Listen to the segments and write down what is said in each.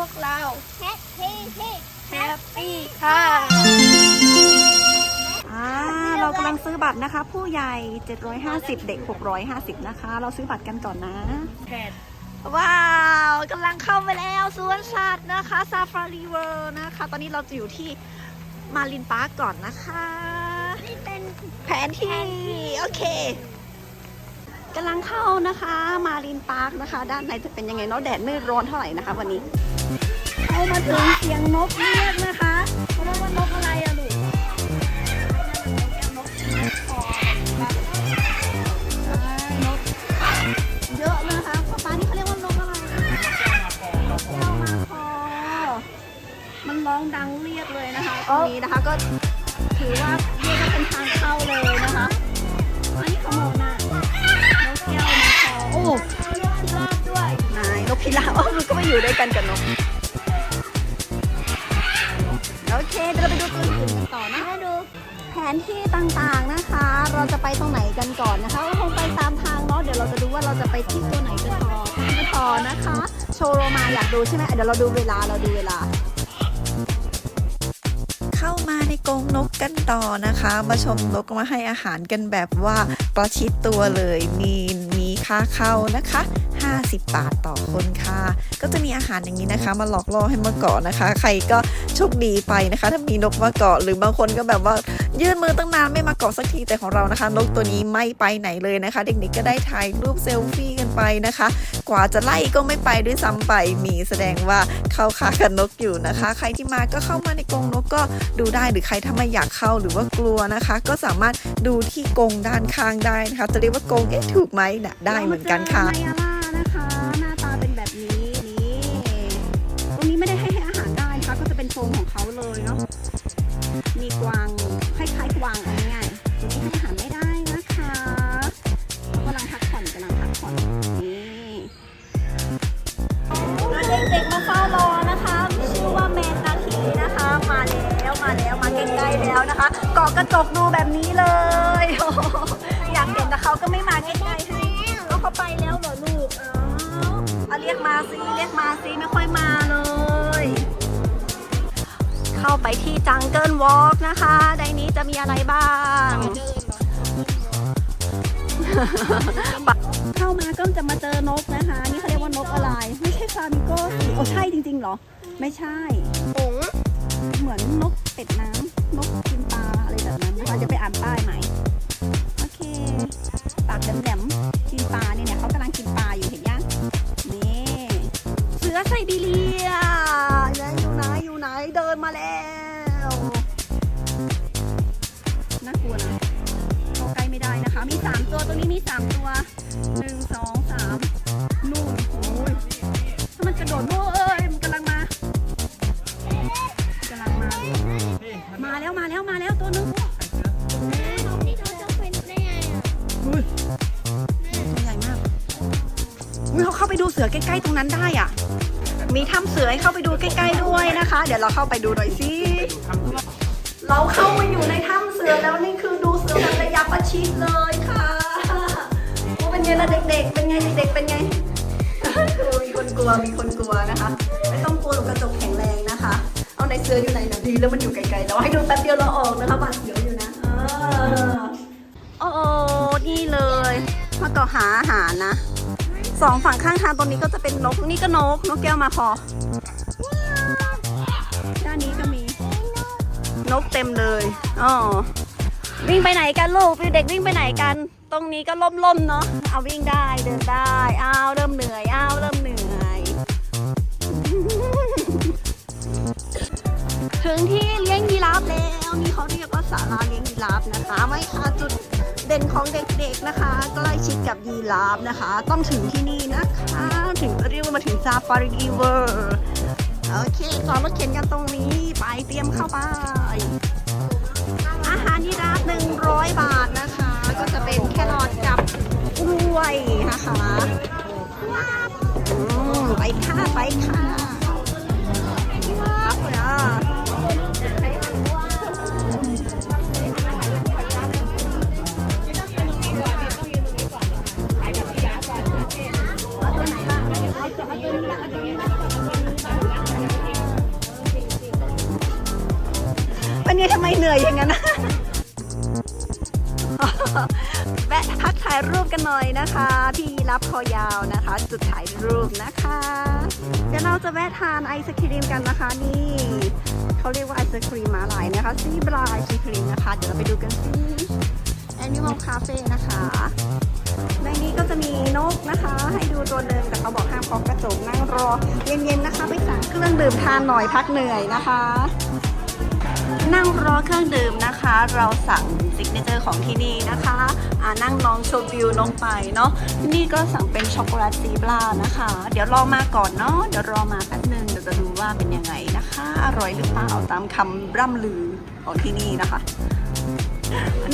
วกเราแฮปปี้ที่แฮปปี้ค่ะอ่าเรากำลังซื้อบัตรนะคะ ผู้ใหญ่ 750 เด็ก 650 นะคะ เราซื้อบัตรกันก่อนนะแผนว้าวกำลังเข้าไปแล้วสวนสัตว์นะคะซาฟารีเวิร์นะคะ ตอนนี้เราจะอยู่ที่มารินปาร์กก่อนนะคะนี่เป็นแผนที่โอเคกำลังเข้านะคะ มารินปาร์กนะคะ ด้านในจะเป็นยังไงเนาะแดดไม่ร้อนเท่าไหร่นะคะวันนี้เข้า มาถึงเสียงนกเรียกนะคะเขาเรียกว่านกอะไรอะลูกนกขอใช่นกเยอะนะคะป้าป้านี่เขาเรียกว่านกอะไรนกแก้วมาคอมันร้องดังเรียกเลยนะคะตรงนี้นะคะก็ถือว่าเรียกว่าเป็นทางเข้าเลยนะคะอันนี้ขโมยน่ะนกแก้วมาคอโอ้นกพิราบด้วยนายนกพิราบโอ้มันก็มาอยู่ด้วยกันกับนก โอเคเดี๋ยวเราไปดูตัวอื่นกันต่อนะมาดู แผนที่ต่างๆนะคะ เราจะไปตรงไหนกันก่อนนะคะก็คงไปตามทางเนาะเดี๋ยวเราจะดูว่าเราจะไปที่ตัวไหนกันต่อกันต่อนะคะ โชว์โรมาอยากดูใช่ไหมอะเดี๋ยวเราดูเวลาเราดูเวลา เข้ามาในกรงนกกันต่อนะคะ มาชมนกมาให้อาหารกันแบบว่าประชิดตัวเลยมีมีค่าเข้านะคะ 50 บาทต่อคนค่ะ ก็จะมีอาหารอย่างนี้นะคะ มาหลอกล่อให้มาเกาะนะคะ ใครก็โชคดีไปนะคะ ถ้ามีนกมาเกาะหรือบางคนก็แบบว่ายื่นมือตั้งนานไม่มาเกาะสักทีแต่ของเรานะคะ นกตัวนี้ไม่ไปไหนเลยนะคะ เด็กๆก็ได้ถ่ายรูปเซลฟี่กันไปนะคะ กว่าจะไล่ก็ไม่ไปด้วยซ้ำไปมีแสดงว่าเข้าคากับนกอยู่นะคะ ใครที่มาก็เข้ามาในกรงนกก็ดูได้หรือใครถ้าไม่อยากเข้าหรือว่ากลัวนะคะ ก็สามารถดูที่กรงด้านข้างได้นะคะจะเรียกว่ากรงเอ๊ะถูกไหมนะได้เหมือนกันค่ะ นะคะเกาะกระจกดูแบบนี้เลยโอ้โหอยากเห็นแต่เขาก็ไม่มาใกล้ๆให้เอาเขาไปแล้วเหรอลูกเอาเอาเรียกมาสิเรียกมาสิไม่ค่อยมาเลย เข้าไปที่จังเกิลวอล์กนะคะ ในนี้จะมีอะไรบ้างเข้ามาก็จะมาเจอนกนะคะ นี่เขาเรียกว่านกอะไร ไม่ใช่ฟลามิงโก้สิโอ้ใช่จริงๆเหรอ ไม่ใช่หงส์เหมือนนกเป็ดน้ำ อ่านป้ายไหมโอเค ปากแหลมๆกินปลาเนี่ยเนี่ยเขากำลังกินปลาอยู่เห็นยังนี่เสือไซบีเรียอยู่ไหนอยู่ไหนเดินมาแล้วน่ากลัวนะเข้าใกล้ไม่ได้นะคะ มีสามตัวตัวนี้มีสามตัวหนึ่งสอง สือใกล้ๆตรงนั้นได้อะ มีถ้ำเสือให้เข้าไปดูใกล้ ๆด้วยนะคะ เดี๋ยวเราเข้าไปดูหน่อยสิ เราเข้ามาอยู่ในถ้ำเสือแล้วนี่คือดูเสือแบบระยะประชิดเลยค่ะโอ้เป็นไงล่ะเด็กๆ เป็นไงเด็กๆ เป็นไงมีคนกลัวมีคนกลัวนะคะ ไม่ต้องกลัวหรอกกระจกแข็งแรงนะคะ เอาในเสืออยู่ไหนนะดีแล้วมันอยู่ไกลๆเราให้ดูแป๊บเดียวเราออกนะคะบาดเสียวอยู่นะโอ้โอ้นี่เลย มาเกาะหาอาหารนะ สองฝั่งข้างทางตรงนี้ก็จะเป็นนกนี่ก็นกนกแก้วมาคอด้านนี้ก็มี นกเต็มเลยอ๋อวิ่งไปไหนกันลูกเด็กวิ่งไปไหนกัน ตรงนี้ก็ล่มๆเนาะเอาวิ่งได้เดินได้อ้าวเริ่มเหนื่อยอ้าวเริ่มเหนื่อยถึงที่เลี้ยงยีราฟแล้วนี่เขาเรียกว่าศาลาเลี้ยงยีราฟนะคะไม่ค่ะจุด เด่นของเด็กๆนะคะใกล้ชิดกับยีราฟนะคะ ต้องถึงที่นี่นะคะ ถึงเรียกว่ามาถึงซาฟารีเวอร์โอเคจอดรถเข็นกันตรงนี้ไปเตรียมเข้าไป อาหารยีราฟ100บาทนะคะ ก็จะเป็นแครอทกับกล้วยนะคะไปค่ะไปค่ะ กันหน่อยนะคะที่รับคอยาวนะคะ จุดถ่ายรูปนะคะ เดี๋ยวเราจะแวะทานไอศครีมกันนะคะนี่เขาเรียกว่าไอศครีมมาลายนะคะซีบราไอศครีมนะคะ เดี๋ยวเราไปดูกันสิ Animal Cafe นะคะในนี้ก็จะมีนกนะคะ ให้ดูตัวหนึ่งแต่เขาบอกห้ามเคาะกระจกนั่งรอ เย็นๆนะคะ ไปสั่งเครื่องดื่มทานหน่อยพักเหนื่อยนะคะ นั่งรอเครื่องดื่มนะคะ เราสั่งซิกเนเจอร์ของที่นี่นะคะอ่านั่งน้องชมวิวน้องไปเนาะนี่ก็สั่งเป็นช็อกโกแลตซีบรานะคะ เดี๋ยวรอมาก่อนเนาะเดี๋ยวรอมาแป๊บนึงเดี๋ยวจะดูว่าเป็นยังไงนะคะ อร่อยหรือเปล่าตามคำร่ำลือของที่นี่นะคะ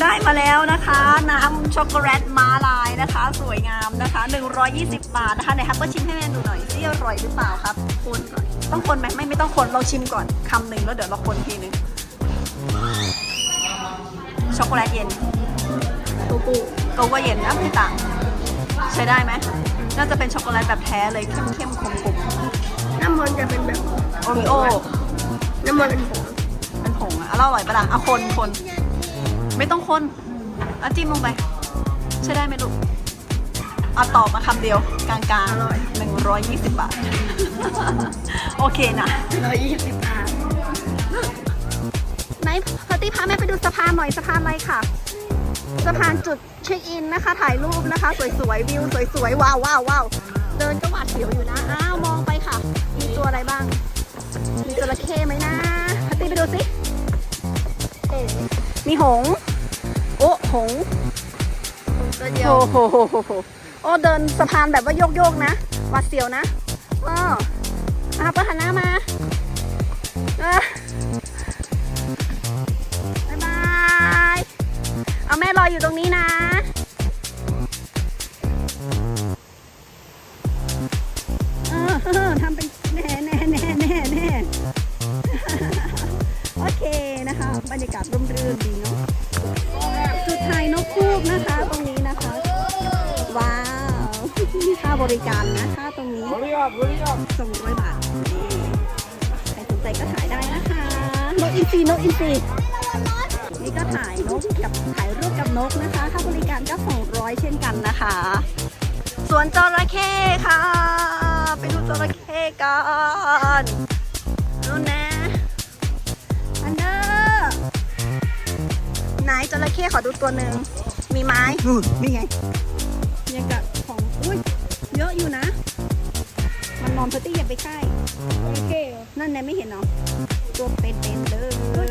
ได้มาแล้วนะคะ น้ำช็อกโกแลตม้าลายนะคะ สวยงามนะคะ 120 บาทนะคะไหนฮับเปอร์ชิมให้แม่ดูหน่อยสิอร่อยหรือเปล่าครับคนต้องคนไหมไม่ไม่ต้องคนเราชิมก่อนคำหนึ่งแล้วเดี๋ยวเราคนทีนึง ช็อกโกแลตเย็นโกโก้โกโก้เย็นนะไม่ต่าง ใช้ได้ไหมน่าจะเป็นช็อกโกแลตแบบแท้เลยเข้มเข้มๆขมขมน้ำมันจะเป็นแบบๆโอริโอน้ำมันเป็นผงเป็นผงอะแล้วอร่อยปะล่ะเอาคนคนไม่ต้องคนเอาจิ้มลงไป ใช่ได้ไหมลูกเอาตอบมาคำเดียวกลางๆอร่อยหนึ่งร้อยยี่สิบบาท โอเคนะร้อยยี่สิบบาทไหน พาร์ตี้พาแม่ไปดูสะพานหน่อยสะพานอะไรค่ะ สะพานจุดเช็คอินนะคะ ถ่ายรูปนะคะ สวยๆวิวสวยๆว้าวว้าวว้าวเดินก็หวาดเสียวอยู่นะอ้าวมองไปค่ะ มีตัวอะไรบ้าง มีจระเข้ไหมนะพาร์ตี้ไปดูสิเอ๊ะมีหงส์โอ้หงส์ตัวเดียวโอ้โหโหโหโหโอ้เดินสะพานแบบว่าโยกโยกๆนะหวัดเสียวนะอ้ออะเปิดหันหน้ามา รออยู่ตรงนี้นะเออทำเป็นแน่แน่แน่แน่แน่โอเคนะคะ บรรยากาศร่มรื่นดีเนาะจุดถ่ายนกคูกนะคะ ตรงนี้นะคะ ว้าวค่าบริการนะคะตรงนี้สองร้อยบาทนี่ใครสนใจก็ถ่ายได้นะคะนกอินทรีนกอินทรีนี่ก็ ถ่ายนกกับถ่ายรูปกับนกนะคะ ค่าบริการก็สองร้อยเช่นกันนะคะ สวนจระเข้ค่ะ ไปดูจระเข้กันนู่นนะอันเดอร์ไหนจระเข้ขอดูตัวหนึ่ง มีไม้นู่นนี่ไงยังกับของ อุ้ยเยอะอยู่นะ มันนอนเพอร์ตี้อย่าไปใกล้โอเคนั่นไงไม่เห็นเนาะตัวเป็นๆเลยตัว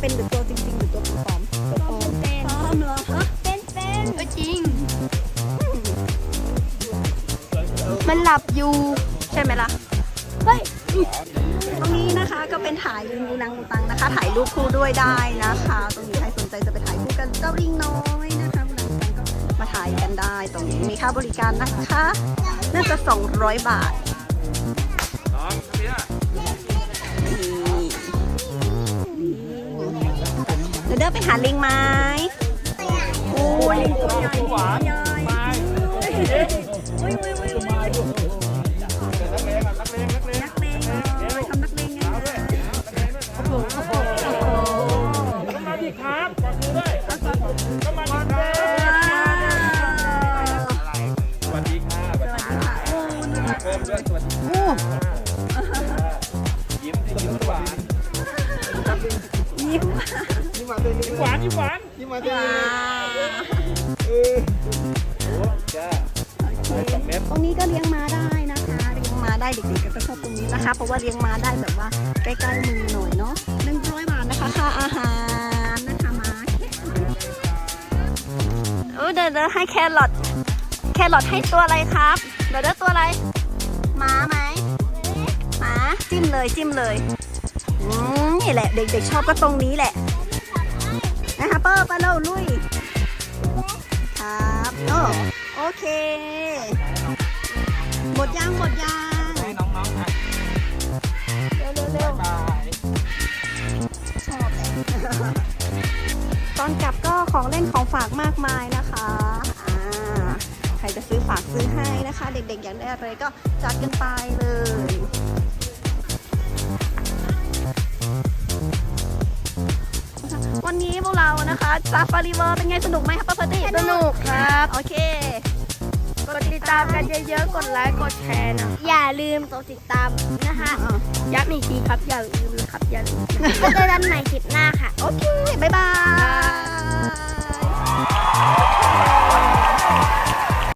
เป็นหรือตัวจริงๆหรือตัวปลอมๆตัวปลอมเป็นปลอมเหรอฮะเป็นเป็นก็จริง มันหลับอยู่ ใช่ไหมล่ะเฮ้ยตรงนี้นะคะก็เป็นถ่ายลิงอูนังอูตังนะคะ ถ่ายรูปคู่ด้วยได้นะคะ ตรงนี้ใครสนใจจะไปถ่ายคู่กันเจ้าลิงน้อยนะคะอูนังอูตังก็มาถ่ายกันได้ ตรงนี้มีค่าบริการนะคะ น่าจะ 200 บาทนี่ เดี๋ยวเดินไปหาลิงไหม้โอ้ยลิงตัวใหญ่ตัว หวานยิ้มหวานว้าเออโอ้จ้าสองเมตรตรงนี้ก็เลี้ยงม้าได้นะคะ เลี้ยงม้าได้เด็กๆก็จะชอบตรงนี้นะคะ เพราะว่าเลี้ยงม้าได้แบบว่าใกล้ๆมือหน่อยเนาะหนึ่งร้อยบาทนะคะค่าอาหารนะคะม้าเออเดี๋ยวเดี๋ยวให้แครอทแครอทให้ตัวอะไรครับ เดี๋ยวเดี๋ยวตัวอะไรม้าไหมม้าจิ้มเลยจิ้มเลยอืมนี่แหละ เด็กๆชอบก็ตรงนี้แหละนะคะ เปิ้ลไปเร็วลุย ครับโอ้โอเค หมดยังหมดยังให้น้องๆอะเร็วเร็วเร็วบายชอบเลยตอนกลับก็ของเล่นของฝากมากมายนะคะอ่าใครจะซื้อฝากซื้อให้นะคะ เด็กๆอยากได้อะไรก็จัดกันไปเลย ซาฟารีเวิร์เป็นไงสนุกไหมครับป้าพอดีสนุกครับ โอเค กดติดตามกันเยอะๆ กดไลค์ กดแชร์นะ อย่าลืมกดติดตามนะคะย้ำอีกทีครับ อย่าลืมนะครับ อย่าลืมเจอกันใหม่คลิปหน้าค่ะ โอเค บ๊ายบาย